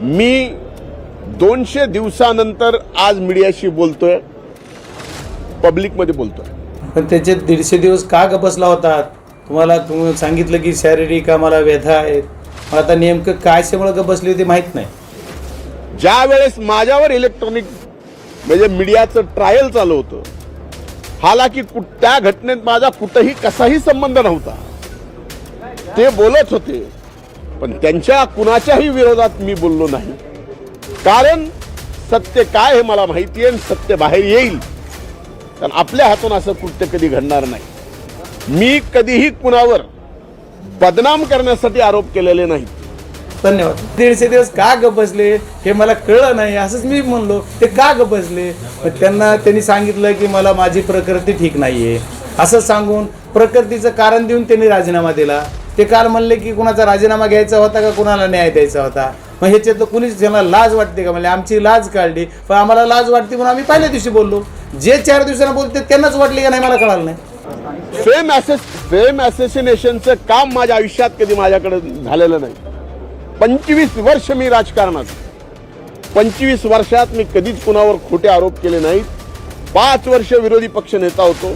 मी दोनशे दिवसानंतर आज मीडियाशी बोलतोय. पब्लिकमध्ये बोलतोय. पण त्याचे दीडशे दिवस का बसला होता? तुम्हाला तुम्ही सांगितलं की शारीरिक आम्हाला व्यथा आहेत. आता नेमकं काय शेमुळे ग बसली होती माहीत नाही. ज्या वेळेस माझ्यावर इलेक्ट्रॉनिक म्हणजे मीडियाचं ट्रायल चालू होतं हालाकी कु- त्या घटनेत माझा कुठंही कसाही संबंध नव्हता. ते बोलत होते पण त्यांच्या कुणाच्याही विरोधात मी बोललो नाही. कारण सत्य काय हे मला माहिती आहे आणि सत्य बाहेर येईल. कारण आपल्या हातून असं कृत्य कधी घडणार नाही. मी कधीही कुणावर बदनाम करण्यासाठी आरोप केलेले नाहीत धन्यवाद. दीडशे दिवस का ग बसले? हे मला कळलं नाही. असंच मी म्हणलो ते का ग बसले? मग त्यांना त्यांनी सांगितलं की मला माझी प्रकृती ठीक नाहीये. असं सांगून प्रकृतीचं कारण देऊन त्यांनी राजीनामा दिला. ते काल म्हणले की कुणाचा राजीनामा घ्यायचा होता का कुणाला न्याय द्यायचा होता? मग ह्याचे तर कुणीच त्यांना लाज वाटते का? म्हणजे आमची लाज काढली पण आम्हाला लाज वाटते म्हणून आम्ही पहिल्या दिवशी बोललो. जे चार दिवसांना बोलते त्यांनाच वाटले का नाही? मला कळालं नाही. फेम ॲसेस फेम ॲसेसिनेशनचं काम माझ्या आयुष्यात कधी माझ्याकडे झालेलं नाही. पंचवीस वर्ष मी राजकारणात. पंचवीस वर्षात मी कधीच कुणावर खोटे आरोप केले नाहीत. पाच वर्ष विरोधी पक्ष नेता होतो.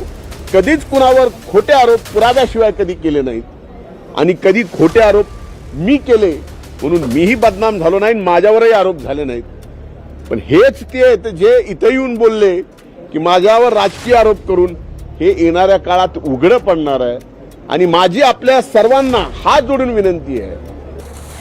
कधीच कुणावर खोटे आरोप पुराव्याशिवाय कधी केले नाहीत. आणि कधी खोटे आरोप मी केले म्हणून मीही बदनाम झालो नाही आणि माझ्यावरही आरोप झाले नाहीत. पण हेच ते आहेत जे इथं येऊन बोलले की माझ्यावर राजकीय आरोप करून हे येणाऱ्या काळात उघडं पडणार आहे. आणि माझी आपल्या सर्वांना हात जोडून विनंती आहे.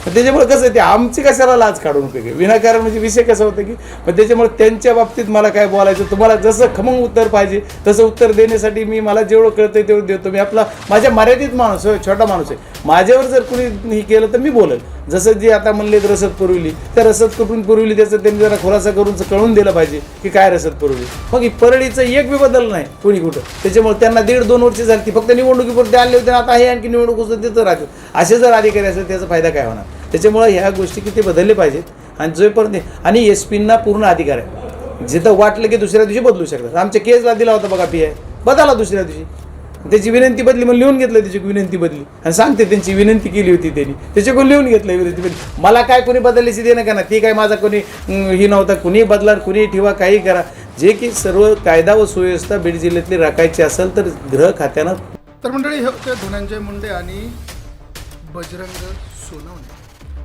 त्याच्यामुळे कसं आहे ते आमची कशाला लाज काढून उपयोग विनाकारण म्हणजे विषय कसा होता की मग त्याच्यामुळे त्यांच्या बाबतीत मला काय बोलायचं तुम्हाला जसं खमंग उत्तर पाहिजे तसं उत्तर देण्यासाठी मी मला जेवढं कळतंय तेवढं देतो. मी आपला माझ्या मर्यादित माणूस आहे छोटा माणूस आहे. माझ्यावर जर कुणी हे केलं तर मी बोलेल. जसं जे आता म्हणले रसद पुरवली त्या रसद कुठून पुरवली त्याचं त्यांनी जरा खुलासा करून कळून दिलं पाहिजे की काय रसद पुरवली. मग ही परळीचं एक बी बदल नाही कोणी कुठं. त्याच्यामुळे त्यांना दीड दोन वर्ष झाली ती. फक्त निवडणुकीपुरते आले होते आता हे आणखी निवडणूक उसं तिथं राहतील असे जर अधिकारी असेल त्याचा फायदा काय होणार? त्याच्यामुळे ह्या गोष्टी किती बदलले पाहिजेत आणि जोपर्यंत आणि एस पींना पूर्ण अधिकार आहे. जिथं वाटलं की दुसऱ्या दिवशी बदलू शकतात. आमच्या केसला दिला होता बघा पी आय बदला दुसऱ्या दिवशी. त्याची विनंती बदली मग लिहून घेतलं त्याची विनंती बदली. आणि सांगते त्यांची विनंती केली होती त्यांनी. त्याच्याकडून लिहून घेतलं विनंती बदली. मला काय कोणी बदलायची देणं का ना? ती काय माझा कोणी ही नव्हता. कुणी बदला कुणी ठेवा काही करा. जे की सर्व कायदा व सुव्यवस्था बीड जिल्ह्यातली राखायची असेल तर गृह खात्यानं तर मंडळी हे होते धनंजय मुंडे आणि बजरंग सोनवणे.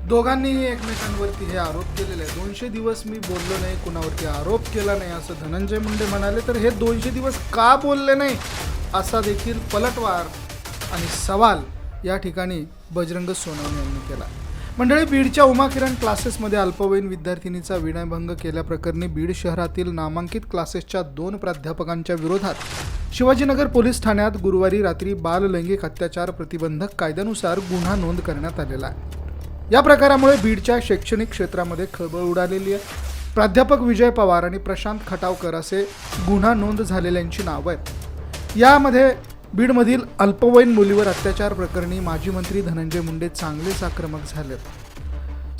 दोघांनीही एकमेकांवरती हे आरोप केलेले आहे दोनशे दिवस मी बोललो नाही कुणावरती आरोप केला नाही असं धनंजय मुंडे म्हणाले तर हे दोनशे दिवस का बोलले नाही? असा देखील पलटवार आणि सवाल या ठिकाणी बजरंग सोनवणे यांनी केला. मंडळी बीडच्या उमा किरण क्लासेसमध्ये अल्पवयीन विद्यार्थिनीचा विनयभंग केल्याप्रकरणी बीड शहरातील नामांकित क्लासेसच्या दोन प्राध्यापकांच्या विरोधात शिवाजीनगर पोलीस ठाण्यात गुरुवारी रात्री बाल लैंगिक अत्याचार प्रतिबंधक कायद्यानुसार गुन्हा नोंद करण्यात आलेला आहे. या प्रकारामुळे बीडच्या शैक्षणिक क्षेत्रामध्ये खळबळ उडालेली आहे. प्राध्यापक विजय पवार आणि प्रशांत खटावकर असे गुन्हा नोंद झालेल्यांची नावं आहेत. यामध्ये बीडमधील अल्पवयीन मुलीवर अत्याचार प्रकरणी माजी मंत्री धनंजय मुंडे चांगलेच आक्रमक झालेत.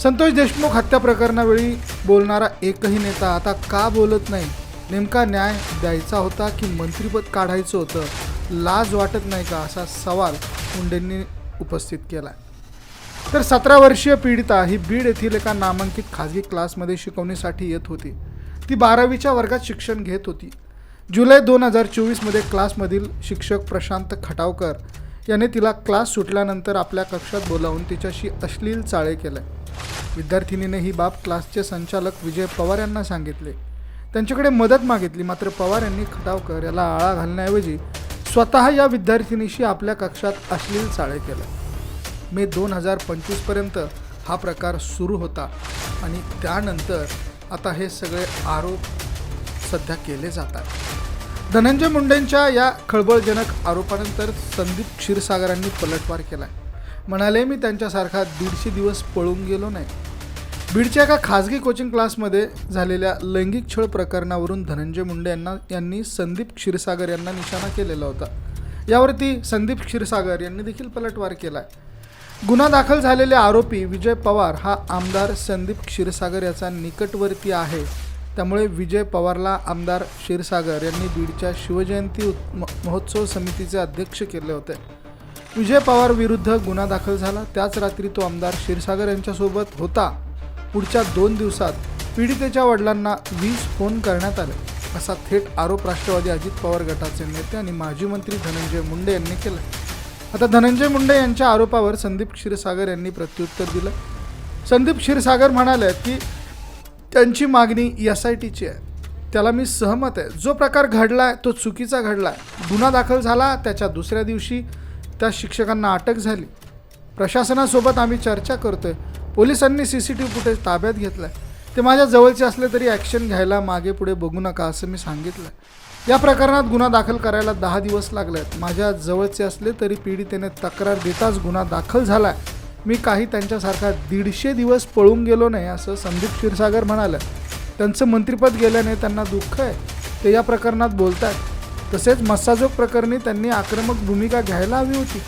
संतोष देशमुख हत्या प्रकरणावेळी बोलणारा एकही नेता आता का बोलत नाही? नेमका न्याय द्यायचा होता की मंत्रिपद काढायचं होतं? लाज वाटत नाही का? असा सवाल मुंडेंनी उपस्थित केला तर सतरा वर्षीय पीडिता ही बीड येथील एका नामांकित खाजगी क्लासमध्ये शिकवणीसाठी येत होती. ती बारावीच्या वर्गात शिक्षण घेत होती. जुलै दोन हजार चोवीसमध्ये क्लासमधील शिक्षक प्रशांत खटावकर याने तिला क्लास सुटल्यानंतर आपल्या कक्षात बोलावून तिच्याशी अश्लील चाळे केल्या विद्यार्थिनीने ही बाब क्लासचे संचालक विजय पवार यांना सांगितले. त्यांच्याकडे मदत मागितली मात्र पवार यांनी खटावकर याला आळा घालण्याऐवजी स्वतः या विद्यार्थिनीशी आपल्या कक्षात अश्लील चाळे केल्या मे दोन हजार पंचवीसपर्यंत हा प्रकार सुरू होता आणि त्यानंतर आता हे सगळे आरोप सध्या केले जातात. धनंजय मुंडेंच्या या खळबळजनक आरोपानंतर संदीप क्षीरसागरांनी पलटवार केला म्हणाले मी त्यांच्यासारखा दीडशे दिवस पळून गेलो नाही. बीडच्या एका खाजगी कोचिंग क्लासमध्ये झालेल्या लैंगिक छळ प्रकरणावरून धनंजय मुंडे यांना यांनी संदीप क्षीरसागर यांना निशाणा केलेला होता. यावरती संदीप क्षीरसागर यांनी देखील पलटवार केला आहे गुन्हा दाखल झालेले आरोपी विजय पवार हा आमदार संदीप क्षीरसागर याचा निकटवर्ती आहे. त्यामुळे विजय पवारला आमदार क्षीरसागर यांनी बीडच्या शिवजयंती महोत्सव समितीचे अध्यक्ष केले होते. विजय पवार विरुद्ध गुन्हा दाखल झाला. त्याच रात्री तो आमदार क्षीरसागर यांच्यासोबत होता. पुढच्या दोन दिवसात पीडितेच्या वडिलांना वीज फोन करण्यात आले असा थेट आरोप राष्ट्रवादी अजित पवार गटाचे नेते आणि माजी मंत्री धनंजय मुंडे यांनी केला आता धनंजय मुंडे यांच्या आरोपावर संदीप क्षीरसागर यांनी प्रत्युत्तर दिलं. संदीप क्षीरसागर म्हणाले की त्यांची मागणी एस आय टीची आहे. त्याला मी सहमत आहे. जो प्रकार घडला आहे तो चुकीचा घडला आहे गुन्हा दाखल झाला त्याच्या दुसऱ्या दिवशी त्या शिक्षकांना अटक झाली. प्रशासनासोबत आम्ही चर्चा करतोय. पोलिसांनी C C T V footage ताब्यात घेतलं आहे ते माझ्या जवळचे असले तरी ॲक्शन घ्यायला मागे पुढे बघू नका असं मी सांगितलं या प्रकरणात गुन्हा दाखल करायला दहा दिवस लागलेत. आहेत माझ्या जवळचे असले तरी पीडितेने तक्रार देताच गुन्हा दाखल झाला आहे मी काही त्यांच्यासारखा दीडशे दिवस पळून गेलो नाही असं संदीप क्षीरसागर म्हणाले. त्यांचं मंत्रिपद गेल्याने त्यांना दुःख आहे. ते या प्रकरणात बोलत आहेत तसेच मस्साजोग प्रकरणी त्यांनी आक्रमक भूमिका घ्यायला हवी होती.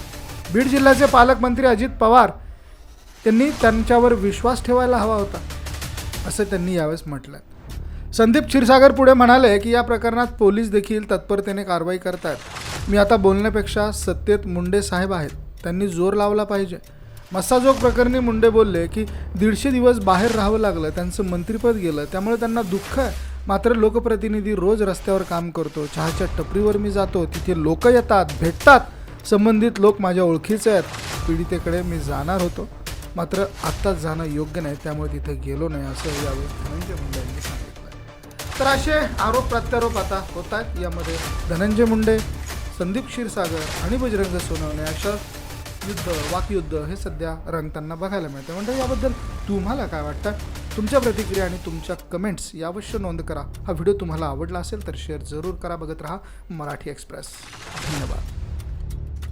बीड जिल्ह्याचे पालकमंत्री अजित पवार त्यांनी त्यांच्यावर विश्वास ठेवायला हवा होता असं त्यांनी यावेळेस म्हटलं संदीप क्षीरसागर पुढे म्हणाले की या प्रकरणात पोलीस देखील तत्परतेने कारवाई करतात मी आता बोलण्यापेक्षा सत्तेत मुंडे साहेब आहेत. त्यांनी जोर लावला पाहिजे. मस्साजोग प्रकरणी मुंडे बोलले की दीडशे दिवस बाहेर राहावं लागलं त्यांचं मंत्रिपद गेलं त्यामुळे त्यांना दुःख आहे. मात्र लोकप्रतिनिधी रोज रस्त्यावर काम करतो चहाच्या टपरीवर मी जातो तिथे लोक येतात भेटतात संबंधित लोक माझ्या ओळखीचे आहेत. पीडितेकडे मी जाणार होतो मात्र आत्ताच जाणं योग्य नाही त्यामुळे तिथे गेलो नाही असं यावेळी धनंजय मुंडे यांनी सांगितलं. तर असे आरोप प्रत्यारोप आता होत आहेत. यामध्ये धनंजय मुंडे संदीप क्षीरसागर आणि बजरंग सोनवणे अशा युद्ध वाकयुद्ध हे सध्या रंगताना बघायला मिळतं म्हणजे याबद्दल तुम्हाला काय वाटतं? तुमच्या प्रतिक्रिया आणि तुमच्या कमेंट्स यावश्य नोंद करा. हा व्हिडिओ तुम्हाला आवडला असेल तर शेअर जरूर करा. बघत राहा मराठी एक्सप्रेस धन्यवाद.